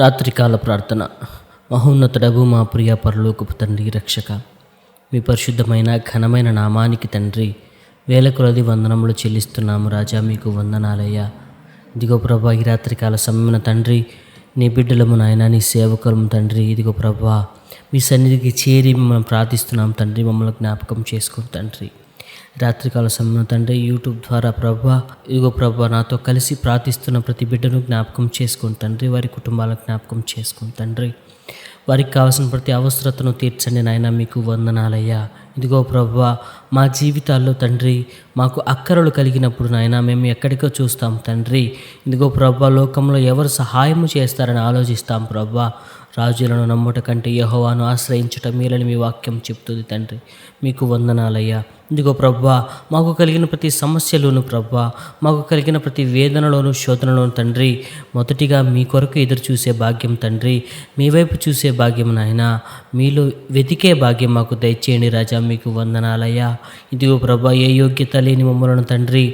రాత్రికాల ప్రార్థన. మహోన్నతుడగు మా ప్రియ పరలోకపు తండ్రి రక్షక. మీ పరిశుద్ధమైన ఘనమైన నామానికి తండ్రి వేల కొలది వందనములు చెల్లిస్తున్నాము రాజా మీకు వందనాలయ్యా. ఇదిగో ప్రభా ఈ రాత్రికాల సమయమున తండ్రి నీ బిడ్డలము నాయన నీ సేవకులము తండ్రి ఇదిగో ప్రభా మీ సన్నిధికి చేరి మిమ్మల్ని ప్రార్థిస్తున్నాం తండ్రి మమ్మల్ని జ్ఞాపకం చేసుకుని తండ్రి. రాత్రికాల సమయం తండ్రి యూట్యూబ్ ద్వారా ప్రభా ఇదిగో ప్రభా నాతో కలిసి ప్రార్థిస్తున్న ప్రతి బిడ్డను జ్ఞాపకం చేసుకుని తండ్రి వారి కుటుంబాలను జ్ఞాపకం చేసుకుని తండ్రి. వారికి కావాల్సిన ప్రతి అవసరతను తీర్చండి నాయన మీకు వందనాలయ్యా. ఇదిగో ప్రభా మా జీవితాల్లో తండ్రి మాకు అక్కరలు కలిగినప్పుడు నాయన మేము ఎక్కడికో చూస్తాం తండ్రి. ఇదిగో ప్రభా లోకంలో ఎవరు సహాయము చేస్తారని ఆలోచిస్తాం ప్రభా. రాజులను నమ్ముట కంటే యహోవాను ఆశ్రయించుట మేలని మీ వాక్యం చెప్తుంది తండ్రి. మీకు వందనాలయ్యా. ఇదిగో ప్రభా మాకు కలిగిన ప్రతి సమస్యలోను ప్రభా మాకు కలిగిన ప్రతి వేదనలోను శోధనలోను తండ్రి మొదటిగా మీ కొరకు ఎదురు చూసే భాగ్యం తండ్రి మీ వైపు చూసే భాగ్యం నాయన. మీలో వెతికే భాగ్యం మాకు దయచేయండి రాజా మీకు వందనాలయ్యా. ఇదిగో ప్రభా ఏ యోగ్యత లేని మమ్మలను తండ్రి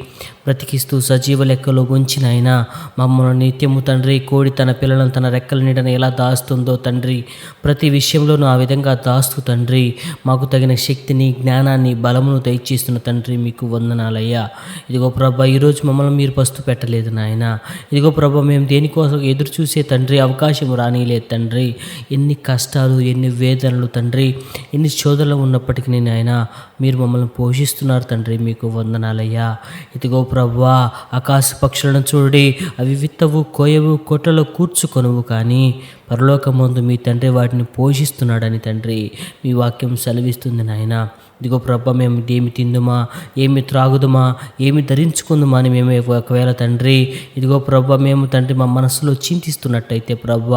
బ్రతికిస్తూ సజీవ లెక్కలో ఉంచిన ఆయన మమ్మల్ని నిత్యము తండ్రి కోడి తన పిల్లలను తన రెక్కల నీడన ఎలా దాస్తుందో తండ్రి ప్రతి విషయంలోనూ ఆ విధంగా దాస్తూ తండ్రి మాకు తగిన శక్తిని జ్ఞానాన్ని బలమును దయచేస్తున్న తండ్రి మీకు వందనాలయ్యా. ఇదిగో ప్రభా ఈరోజు మమ్మల్ని మీరు పస్తు పెట్టలేదు నాయన. ఇదిగో ప్రభా మేము దేనికోసం ఎదురు చూసే తండ్రి అవకాశం రానిలేదు తండ్రి. ఎన్ని కష్టాలు ఎన్ని వేదనలు తండ్రి ఎన్ని శోధనలు ఉన్నప్పటికీ నాయన మీరు మమ్మల్ని పోషిస్తున్నారు తండ్రి మీకు వందనాలయ్యా. ఇదిగో ప్రభా ఆకాశ పక్షులను చూడి అవి విత్తవు కోయవు కొట్టలో కూర్చుకొనువు కానీ పరలోకమందు మీ తండ్రి వాటిని పోషిస్తున్నాడని తండ్రి మీ వాక్యం సెలవిస్తుంది నాయన. ఇదిగో ప్రభ మేము ఏమి తిందుమా? ఏమి త్రాగుదుమా? ఏమి ధరించుకుందుమా అని మేము ఒకవేళ తండ్రి ఇదిగో ప్రభ మేము తండ్రి మా మనసులో చింతిస్తున్నట్టయితే ప్రభ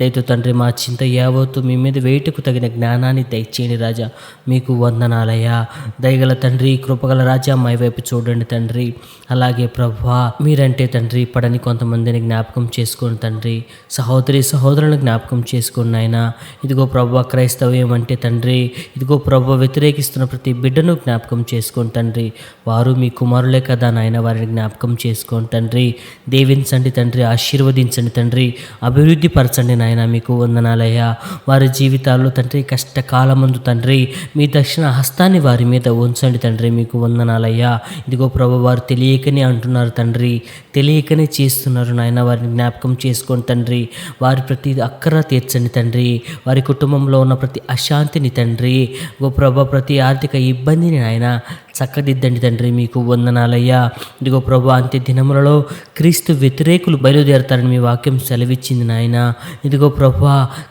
దయతో తండ్రి మా చింత యావత్తు మీ మీద వేటుకు తగిన జ్ఞానాన్ని దయచేయండి రాజా. మీకు వందనాలయ్యా. దయగల తండ్రి కృపగల రాజా మా వైపు చూడండి తండ్రి. అలాగే ప్రభా మీరంటే తండ్రి పడని కొంతమందిని జ్ఞాపకం చేసుకోండి తండ్రి. సహోదరి సహోదరులను జ్ఞాపకం చేసుకోండి ఆయన ఇదిగో ప్రభు క్రైస్తవ్యం అంటే తండ్రి ఇదిగో ప్రభు వ్యతిరేకిస్తున్న ప్రతి బిడ్డను జ్ఞాపకం చేసుకోండి తండ్రి వారు మీ కుమారులే కదా నాయన వారిని జ్ఞాపకం చేసుకోండి తండ్రి దేవించండి తండ్రి ఆశీర్వదించండి తండ్రి అభివృద్ధి పరచండి నాయన మీకు వందనాలయ్యా. వారి జీవితాల్లో తండ్రి కష్టకాలమందు తండ్రి మీ దక్షిణ హస్తాన్ని వారి మీద ఉంచండి తండ్రి మీకు వందనాలయ్యా. ఇదిగో ప్రభు వారు తెలియకనే అంటున్నారు తండ్రి తెలియకనే చేస్తున్నారు నాయన వారిని జ్ఞాపకం చేసుకోండి తండ్రి వారి ప్రతి అక్కర తీర్చండి తండ్రి వారి కుటుంబంలో ఉన్న ప్రతి అశాంతిని తండ్రి. ఓ ప్రభ ప్రతి ఆర్థిక ఇబ్బందిని ఆయన చక్కదిద్దండి తండ్రి మీకు వందనాలయ్యా. ఇదిగో ప్రభు అంత్య దినములలో క్రీస్తు వ్యతిరేకులు బయలుదేరతారని మీ వాక్యం సెలవిచ్చింది నాయన. ఇదిగో ప్రభు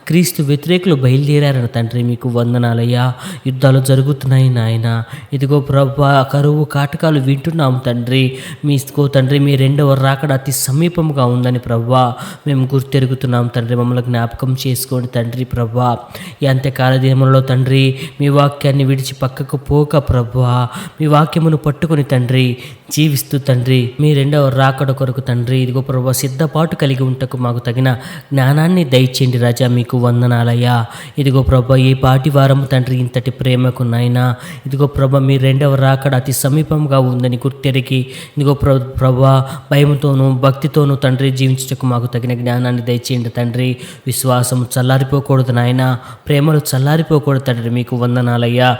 క్రీస్తు వ్యతిరేకులు బయలుదేరారని తండ్రి మీకు వందనాలయ్యా. యుద్ధాలు జరుగుతున్నాయి నాయన. ఇదిగో ప్రభు కరువు కాటకాలు వింటున్నాం తండ్రి. మీ తండ్రి మీ రెండవ రాకడ అతి సమీపంగా ఉందని ప్రభా మేము గుర్తెరుగుతున్నాం తండ్రి. మమ్మల్ని జ్ఞాపకం చేసుకోండి తండ్రి ప్రభా. ఈ అంత్యకాల దినములలో తండ్రి మీ వాక్యాన్ని విడిచి పక్కకు పోక ప్రభా మీ వాక్యమును పట్టుకుని తండ్రి జీవిస్తూ తండ్రి మీ రెండవ రాకడ కొరకు తండ్రి ఇదిగో ప్రభా సిద్ధపాటు కలిగి ఉంటకు మాకు తగిన జ్ఞానాన్ని దయచేయండి రాజా మీకు వందనాలయ్యా. ఇదిగో ప్రభా ఈ పాటి వారము తండ్రి ఇంతటి ప్రేమకు నాయనా. ఇదిగో ప్రభా మీ రెండవ రాకడ అతి సమీపంగా ఉందని గుర్తెరిగి ఇదిగో ప్ర ప్రభా భయంతోనూ భక్తితోనూ తండ్రి జీవించటకు మాకు తగిన జ్ఞానాన్ని దయచేయండి తండ్రి. విశ్వాసం చల్లారిపోకూడదు నాయన. ప్రేమలు చల్లారిపోకూడదు తండ్రి మీకు వందనాలయ్యా.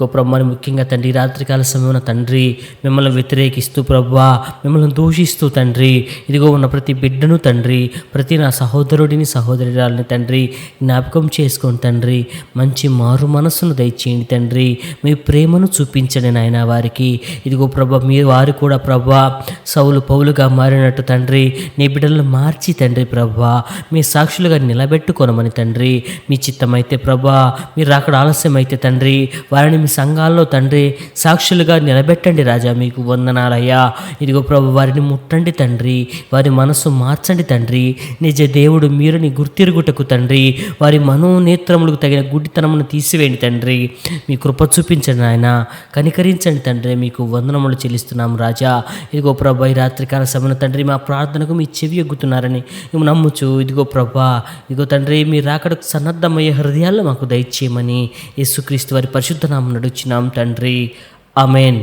గొప్పమ్మని ముఖ్యంగా తండ్రి రాత్రికాల సమయంలో తండ్రి మిమ్మల్ని వ్యతిరేకిస్తూ ప్రభా. మిమ్మల్ని దూషిస్తూ తండ్రి. ఇదిగో ఉన్న ప్రతి బిడ్డను తండ్రి ప్రతి నా సహోదరుడిని సహోదరురాలని తండ్రి జ్ఞాపకం చేసుకోండి తండ్రి మంచి మారు మనస్సును దయచేయండి తండ్రి. మీ ప్రేమను చూపించండి నాయన వారికి. ఇదిగో ప్రభా మీ వారు కూడా ప్రభా సౌలు పౌలుగా మారినట్టు తండ్రి నీ బిడ్డలను మార్చి తండ్రి ప్రభా. మీ సాక్షులుగా నిలబెట్టుకొనమని తండ్రి. మీ చిత్తమైతే ప్రభా మీరు అక్కడ ఆలస్యం అయితే తండ్రి వారిని మీ సంఘాల్లో తండ్రి సాక్షులుగా నిలబెట్టండి రాజా మీకు వందనాలయ్యా. ఇదిగో ప్రభు వారిని ముట్టండి తండ్రి వారి మనసు మార్చండి తండ్రి. నిజ దేవుడు మీరుని గుర్తిరుగుటకు తండ్రి వారి మనోనేత్రములకు తగిన గుడ్డితనమును తీసివేయండి తండ్రి. మీ కృప చూపించండి ఆయన కనికరించండి తండ్రి మీకు వందనములు చెల్లిస్తున్నాం రాజా. ఇదిగో ప్రభా ఈ రాత్రికాల సమయంలో తండ్రి మా ప్రార్థనకు మీ చెవి ఎగ్గుతున్నారని మేము నమ్ముచు. ఇదిగో ప్రభా ఇదిగో తండ్రి మీ రాకడకు సన్నద్ధమయ్యే హృదయాల్లో మాకు దయచేయమని యేసుక్రీస్తు వారి పరిశుద్ధ నామం నడుచున్నాం తండ్రి. అమేన్